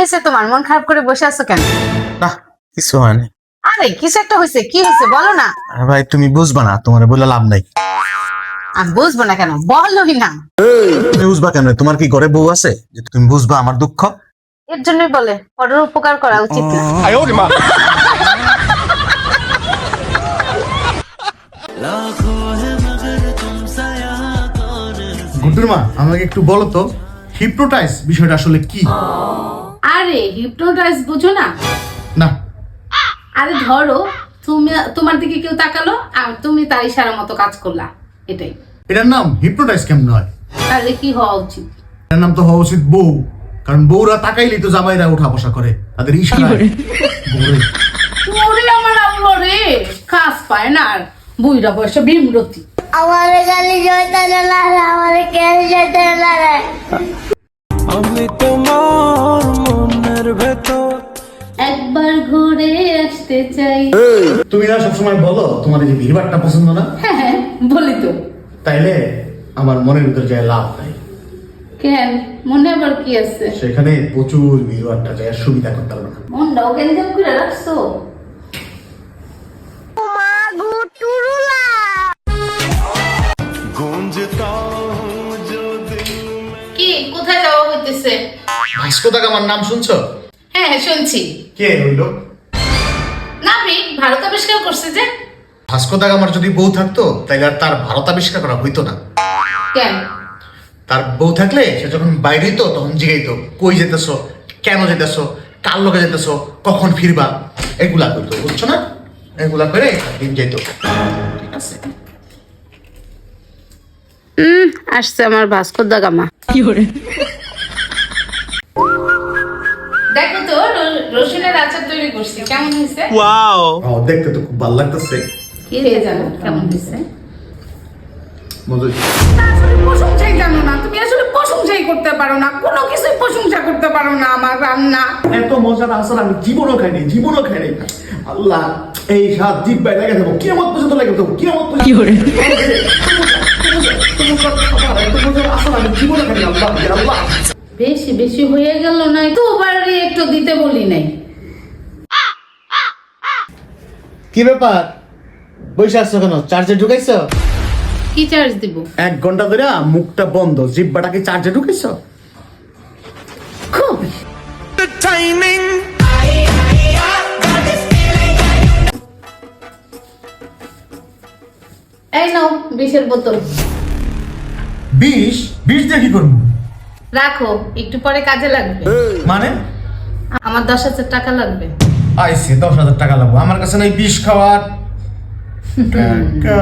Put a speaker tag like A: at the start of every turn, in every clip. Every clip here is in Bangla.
A: হয়েছে তোমার? মন খারাপ করে বসে আছো কেন?
B: না কিছু হয়নি
A: আরে কিছু একটা হয়েছে কি হয়েছে বলো না।
B: আরে ভাই তুমি বুঝবা না তোমার বলে লাভ নাই।
A: আমি বুঝব না কেন? বলোই না।
B: তুমি বুঝবা কেন? তোমার কি ঘরে বউ আছে? যে তুমি বুঝবা আমার দুঃখ।
A: এর জন্যই বলে পরের উপকার করা উচিত না।
C: গুড্ডুর মা আমাকে একটু বলো তো হিপনোটাইজ বিষয়টা আসলে কি?
D: আরে হিপনোটাইজ বুঝো না।
C: না।
D: আরে ধরো তুমি তোমার দিকে কেউ তাকালো আর তুমি তার ইশারা মতো কাজ করলা। এটাই।
C: এটার নাম হিপনোটাইজ কেমন হয়?
D: তাহলে কি হওয়া উচিত?
C: এটার নাম তো হওয়া উচিত বউ। কারণ বউরা তাকাইলেই তো জামাইরা উঠা বসা করে। তাদের বউরে।
D: ওরে আমার আল্লাহ রে কাজ পায় না আর। বুইরা বয়সে বিমরতি।
E: আমার গালি জয়তে না আমার কেন জয়তে না
D: একবার ঘুরে আসতে চাই।
C: তুমি না সবসময় বলো তোমার এই ভিড়ভাড়টা পছন্দ না?
D: হ্যাঁ হ্যাঁ বলি তো।
C: তাইলে আমার মনের ভিতর যায় লাভ নাই।
D: কেন? মনে আবার কি আছে?
C: সেখানে প্রচুর ভিড়ভাড়টা যায় সুবিধা করতে পারবে না।
D: মনটাও কেন করে রাখছো? কি? কোথায় যাওয়া হইতেছে?
C: ভাস্কো দাগ আমার নাম শুনছো?
D: হ্যাঁ হ্যাঁ শুনছি।
C: কে হইল
D: নাবি ভারত আবিষ্কার করছে যে।
C: ভাস্কো দাগ আমার যদি বউ থাকতো তাইলে আর তার ভারত আবিষ্কার করা হইতো না।
D: কেন?
C: তার বউ থাকলে সে যখন বাইরে হইতো তখন জিগাইতো কই যেতেছো? কেন যেতেছো? কার লোকে যেতেছো? কখন ফিরবা? এগুলা করতো বুঝছ না? এগুলা করে দিন যেত ঠিক আছে?
D: আসছে আমার ভাস্কর দা গামা। দেখো তো রসুনের আচার তৈরি করছি। কেমন হয়েছে?
C: ও দেখতে তো খুব ভালো লাগতেছে।
D: কি জানো কেমন হয়েছে। আসলে প্রশংসাই জানো না তুমি আসলে প্রশংসাই করতে পারো না কোনো কিছুই প্রশংসা করতে পারো না আমার রান্না।
C: এত মজার আসল আমি জীবনও খাইনি জীবনও খাইনি আল্লাহ এই সাত জিভ বাই লেগে থাকব কিয়ামত পর্যন্ত লেগে থাকব কিয়ামত কি করে? আমি জীবনে খাইনি আল্লাহ আল্লাহ।
D: বেশি বেশি হয়ে গেল না তো বাড়ি একটু দিতে বলি নাই।
C: কি ব্যাপার? বসে আসছো কেন? চার্জে ঢুকাইছো?
D: কি চার্জ দিব?
C: এক ঘণ্টা ধরে মুখটা বন্ধ জিব্বাটাকে চার্জে ঢুকাইছো?
D: খুব। এই নাও বিষের বোতল।
C: বিষ? বিষ দিয়ে কি করব?
D: রাখো একটু পরে কাজে লাগবে।
C: মানে?
D: আমার দশ হাজার টাকা লাগবে।
C: আইসে দশ হাজার টাকা লাগবে। আমার কাছে নাই বিষ খাওয়ার। টাকা।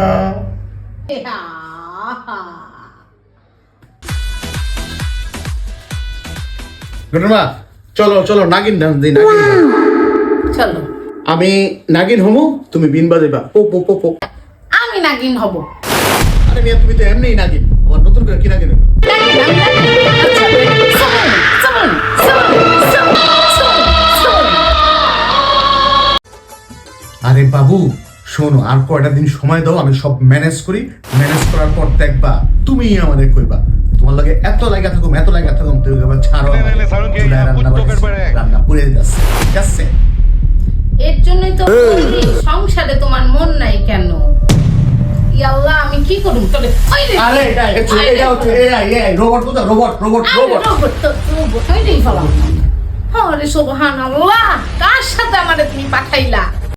C: ঘটনা চলো চলো নাগিন ডান্স দিই নাগিন
D: চলো।
C: আমি নাগিন হমু তুমি বিন বাজাইবা। পো পো পো পো।
D: আমি নাগিন হব।
C: আরে মিয়া তুমি তো এমনিই নাগিন। আবার নতুন করে আরে বাবু শোনো আর কয়টা দিন সময় দাও আমি সব ম্যানেজ করি। ম্যানেজ করার পর দেখবা তুমি আমাদের কইবা তোমার লাগে এত লাগা থাকুম এত লাগা থাকুম তুমি আবার ছাড়ো রান্না পুড়ে যাচ্ছে ঠিক আছে?
D: এর জন্যই তো সংসারে তোমার মন নাই কেন? ইয়াল্লাহ আমি কি করুম? তোরে
C: আরে এটা এটা
D: ওই রে,
C: এটা হচ্ছে এআই এআই রোবট কোথা রোবট রোবট রোবট
D: রোবট তো রোবট ওইটাই ফেলাম আরে সুবহানাল্লাহ কার সাথে আমারে তুমি পাঠাইলা?